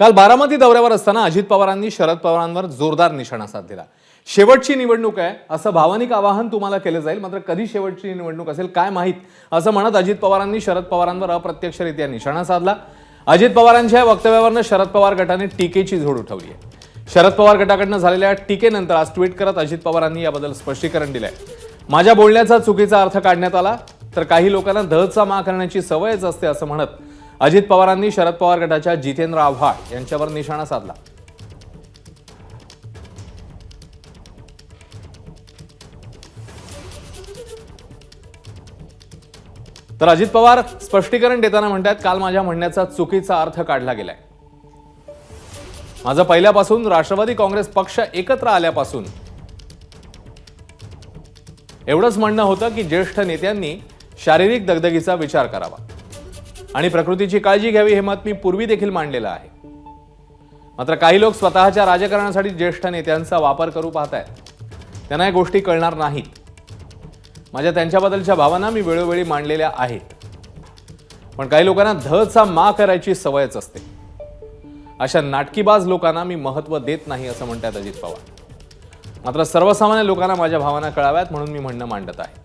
काल बारामती दौऱ्यावर असताना अजित पवारांनी शरद पवारांवर जोरदार निशाणा साधलेला शेवटची निवडणूक आहे असं भावनिक आवाहन तुम्हाला केलं जाईल मात्र कधी शेवटची निवडणूक असेल काय माहीत असं म्हणत अजित पवारांनी शरद पवारांवर अप्रत्यक्षरित्या निशाणा साधला. अजित पवारांच्या या वक्तव्यावरनं शरद पवार गटाने टीकेची झोड उठवली आहे. शरद पवार गटाकडनं झालेल्या टीकेनंतर आज ट्विट करत अजित पवारांनी याबद्दल स्पष्टीकरण दिलंय. माझ्या बोलण्याचा चुकीचा अर्थ काढण्यात आला तर काही लोकांना दहचा मा करण्याची सवयच असते असं म्हणत अजित पवारांनी शरद पवार गटाच्या जितेंद्र आव्हाड यांच्यावर निशाणा साधला. तर अजित पवार स्पष्टीकरण देताना म्हणतात काल माझ्या म्हणण्याचा चुकीचा अर्थ काढला गेलाय. माझं पहिल्यापासून राष्ट्रवादी काँग्रेस पक्ष एकत्र आल्यापासून एवढंच म्हणणं होतं की ज्येष्ठ नेत्यांनी शारीरिक दगदगीचा विचार करावा. आणि प्रकृतीची काळजी घ्यावी हे मत मी पूर्वी देखील मांडलेलं आहे. मात्र काही लोक स्वतःच्या राजकारणासाठी ज्येष्ठ नेत्यांचा वापर करू पाहत आहेत त्यांना या गोष्टी कळणार नाहीत. माझ्या त्यांच्याबद्दलच्या भावना मी वेळोवेळी मांडलेल्या आहेत. पण काही लोकांना धचा मा करायची सवयच असते. अशा नाटकीबाज लोकांना मी महत्त्व देत नाही असं म्हणतात अजित पवार. मात्र सर्वसामान्य लोकांना माझ्या भावना कळाव्यात म्हणून मी म्हणणं मांडत आहे.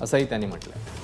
असंही त्यांनी म्हटलंय.